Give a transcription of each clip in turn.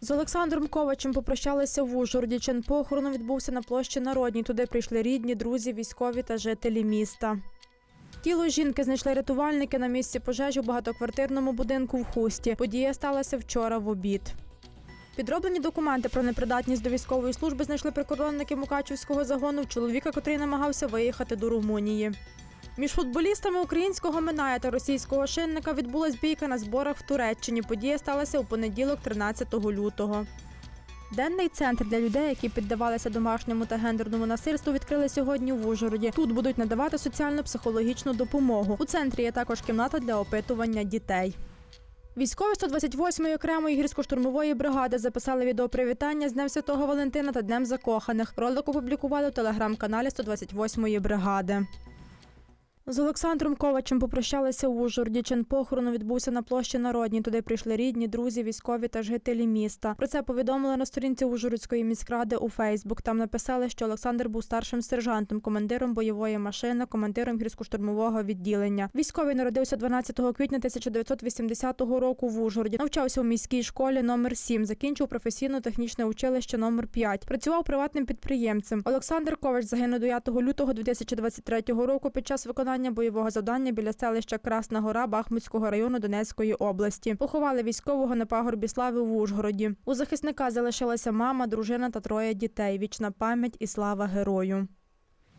З Олександром Ковачем попрощалися в Ужгороді. Чин похорону відбувся на площі Народній. Туди прийшли рідні, друзі, військові та жителі міста. Тіло жінки знайшли рятувальники на місці пожежі у багатоквартирному будинку в Хусті. Подія сталася вчора в обід. Підроблені документи про непридатність до військової служби знайшли прикордонники Мукачівського загону в чоловіка, котрий намагався виїхати до Румунії. Між футболістами українського Миная та російського шинника відбулась бійка на зборах в Туреччині. Подія сталася у понеділок, 13 лютого. Денний центр для людей, які піддавалися домашньому та гендерному насильству, відкрили сьогодні в Ужгороді. Тут будуть надавати соціально-психологічну допомогу. У центрі є також кімната для опитування дітей. Військові 128-ї окремої гірсько-штурмової бригади записали відеопривітання з Днем Святого Валентина та Днем Закоханих. Ролик опублікували у телеграм-каналі 128-ї бригади. З Олександром Ковачем попрощалися в Ужгороді. Чин похорону відбувся на площі Народній. Туди прийшли рідні, друзі, військові та жителі міста. Про це повідомили на сторінці Ужгородської міськради у Фейсбук. Там написали, що Олександр був старшим сержантом, командиром бойової машини, командиром гірсько-штурмового відділення. Військовий народився 12 квітня 1980 року в Ужгороді. Навчався у міській школі номер 7 закінчив професійно-технічне училище номер 5 Працював приватним підприємцем. Олександр Ковач загинув 9 лютого 2023 року під час виконання бойового завдання біля селища Красна Гора Бахмутського району Донецької області. Поховали військового на пагорбі слави в Ужгороді. У захисника залишилася мама, дружина та троє дітей. Вічна пам'ять і слава герою.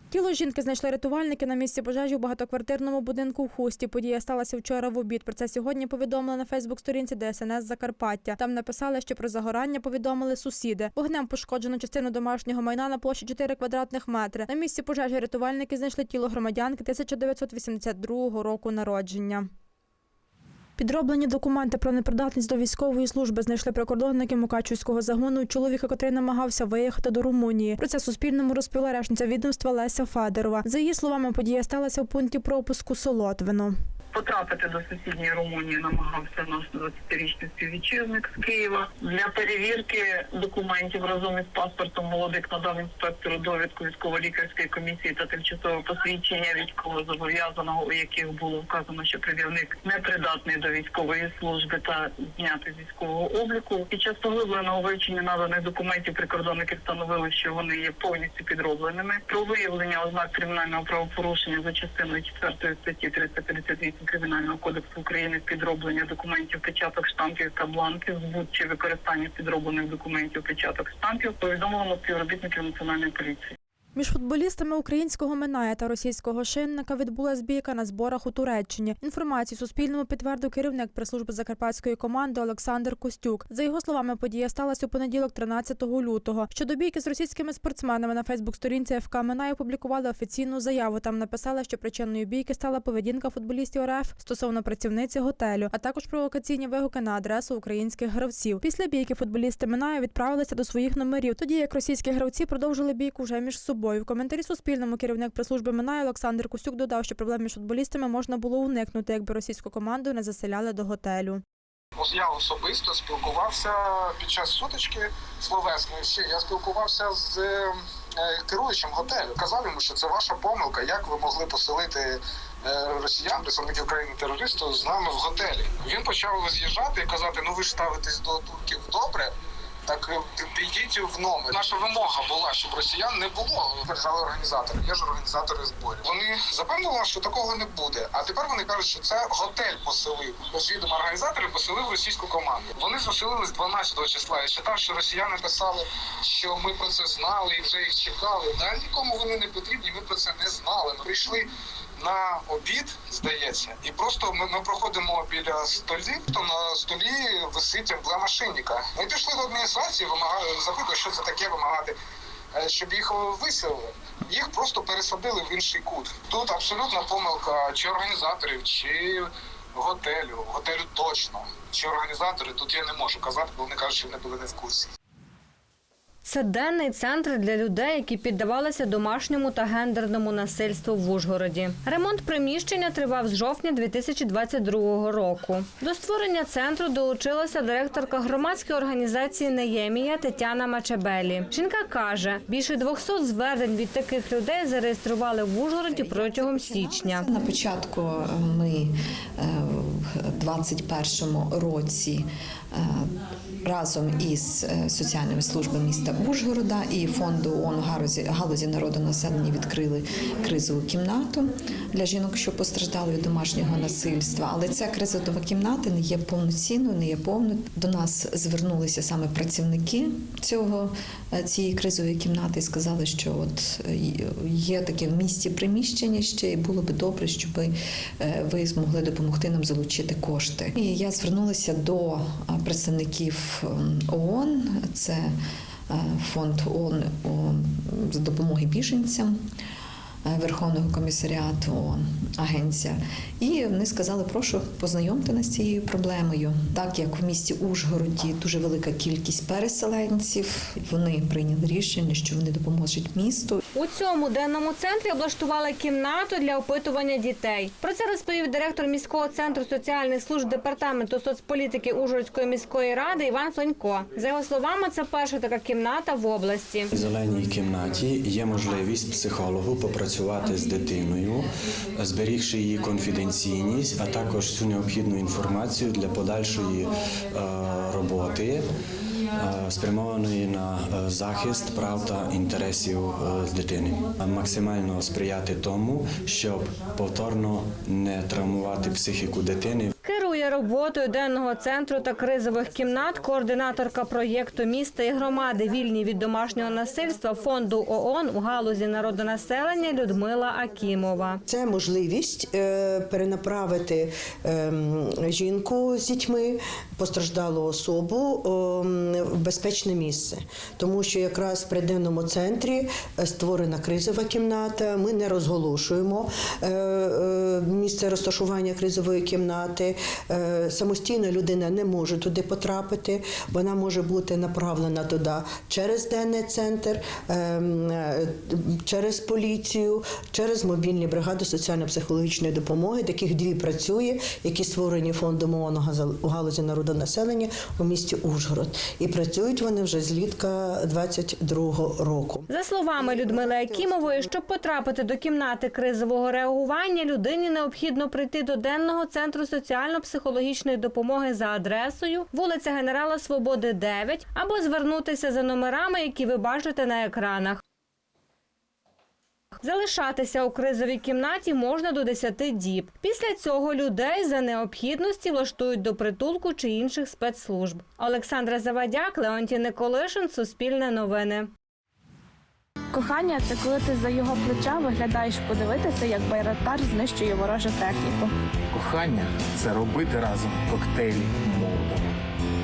Тіло жінки знайшли рятувальники на місці пожежі у багатоквартирному будинку в Хусті. Подія сталася вчора в обід. Про це сьогодні повідомили на Фейсбук-сторінці ДСНС Закарпаття. Там написали, що про загорання повідомили сусіди. Вогнем пошкоджено частину домашнього майна на площі 4 квадратних метри. На місці пожежі рятувальники знайшли тіло громадянки 1982 року народження. Підроблені документи про непридатність до військової служби знайшли прикордонники Мукачівського загону чоловіка, котрий намагався виїхати до Румунії. Про це Суспільному розповіла речниця відомства Леся Федорова. За її словами, подія сталася в пункті пропуску Солотвино. Потрапити до сусідньої Румунії намагався наш 20-річний співвітчизник з Києва. Для перевірки документів разом із паспортом молодик надав інспектору довідку військово-лікарської комісії та тимчасове посвідчення військовозобов'язаного, у яких було вказано, що призовник непридатний до військової служби та знятий з військового обліку. Під час поглибленого вивчення наданих документів прикордонники встановили, що вони є повністю підробленими. Про виявлення ознак кримінального правопорушення за частиною 4 статті 358 Кримінального кодексу України підроблення документів, печаток, штампів та бланків, збут чи використання підроблених документів, печаток, штампів повідомлено співробітників національної поліції. Між футболістами українського Миная та російського шинника відбулась бійка на зборах у Туреччині. Інформацію Суспільному підтвердив керівник прес-служби закарпатської команди Олександр Костюк. За його словами, подія сталася у понеділок, 13 лютого. Щодо бійки з російськими спортсменами на Фейсбук-сторінці ФК Минай опублікували офіційну заяву. Там написали, що причиною бійки стала поведінка футболістів РФ стосовно працівниці готелю, а також провокаційні вигуки на адресу українських гравців. Після бійки футболісти Минаю відправилися до своїх номерів, тоді як російські гравці продовжили бійку вже між собою. В коментарі Суспільному керівник прес-служби Минає Олександр Костюк додав, що проблем між футболістами можна було уникнути, якби російську команду не заселяли до готелю. Я особисто спілкувався під час сутички словесної. Я спілкувався з е, керуючим готелю. Казав йому, що це ваша помилка. Як ви могли поселити е, росіян, представників країни терористу, з нами в готелі? Він почав з'їжджати і казати: ну ви ж ставитесь до турків добре. Так е, підійдіть в номер. Наша вимога була, щоб росіян не було. Приїжджали організатори. Є ж організатори зборів. Вони запевнили, що такого не буде. А тепер вони кажуть, що це готель поселив. Без відома організатори поселив російську команду. Вони заселились 12 числа. Я читав, що росіяни писали, що ми про це знали і вже їх чекали. Да нікому вони не потрібні. Ми про це не знали. Ми прийшли. На обід здається, і просто ми, ми проходимо біля столів, то на столі висить емблема шинника. Ми пішли до адміністрації, вимагали запитували, що це таке вимагати, е, щоб їх виселили. Їх просто пересадили в інший кут. Тут абсолютна помилка чи організаторів, чи готелю. Готелю точно. Чи організатори тут я не можу казати, бо вони кажуть, що вони були не в курсі. Це денний центр для людей, які піддавалися домашньому та гендерному насильству в Ужгороді. Ремонт приміщення тривав з жовтня 2022 року. До створення центру долучилася директорка громадської організації Неємія Тетяна Мачебелі. Жінка каже, більше 200 звернень від таких людей зареєстрували в Ужгороді протягом січня. На початку е, ми е, в 2021 році е, разом із соціальними службами міста Ужгорода і фонду ООН галузі, галузі народонаселення відкрили кризову кімнату для жінок, що постраждали від домашнього насильства. Але ця кризова кімната не є повноцінною, не є повною. До нас звернулися саме працівники цього е, цієї кризової кімнати і сказали, що от е, є таке в місті приміщення ще, і було би добре, щоб ви змогли допомогти нам залучити кошти. І я звернулася до е, представників ООН, це е, фонд ООН з допомоги біженцям. Е, Верховного комісаріату ООН, агенція, і вони сказали: прошу познайомте нас з цією проблемою. Так як в місті Ужгороді дуже велика кількість переселенців, вони прийняли рішення, що вони допоможуть місту. У цьому денному центрі облаштували кімнату для опитування дітей. Про це розповів директор міського центру соціальних служб департаменту соцполітики Ужгородської міської ради Іван Флонько. За його словами, це перша така кімната в області. В зеленій кімнаті є можливість психологу попрацювати з дитиною, зберігши її конфіденційність, а також всю необхідну інформацію для подальшої е, роботи, е, спрямованої на е, захист прав та інтересів дитини. Максимально сприяти тому, щоб повторно не травмувати психіку дитини. Керує роботою денного центру та кризових кімнат координаторка проєкту міста і громади вільні від домашнього насильства фонду ООН у галузі народонаселення Людмила Акімова. Це можливість е, перенаправити ем, жінку з дітьми, постраждалу особу ем, в безпечне місце, тому що якраз при денному центрі е, створена кризова кімната. Ми не розголошуємо е, е, місце розташування кризової кімнати. Самостійно людина не може туди потрапити. Вона може бути направлена туди через денний центр, ем, через поліцію, через мобільні бригади соціально-психологічної допомоги. Таких дві працює, які створені фондом ООН у газа- у галузі народонаселення у місті Ужгород. І працюють вони вже з літка 22-го року. За словами Людмили Акімової, щоб потрапити до кімнати кризового реагування, людині необхідно прийти до денного центру соціально-психологічної допомоги за адресою вулиця Генерала Свободи 9 або звернутися за номерами, які ви бачите на екранах. Залишатися у кризовій кімнаті можна до 10 діб. Після цього людей за необхідності влаштують до притулку чи інших спецслужб. Олександра Завадяк, Леонтій Николишин, Суспільне новини. Кохання це коли ти за його плеча виглядаєш подивитися, як байрактар знищує ворожу техніку. Кохання це робити разом коктейлі Молдова.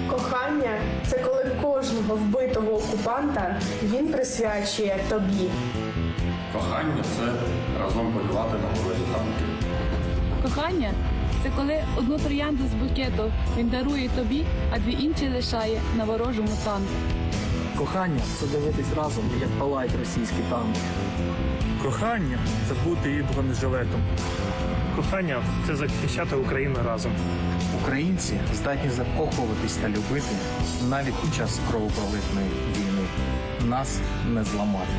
Кохання це коли кожного вбитого окупанта він присвячує тобі. Кохання це разом полювати на ворожі танки. Кохання це коли одну троянду з букету він дарує тобі, а дві інші лишає на ворожому танку. Кохання це дивитись разом, як палають російські танки. Кохання це бути її бронежилетом. Кохання це захищати Україну разом. Українці здатні закохуватись та любити навіть під час кровопролитної війни. Нас не зламати.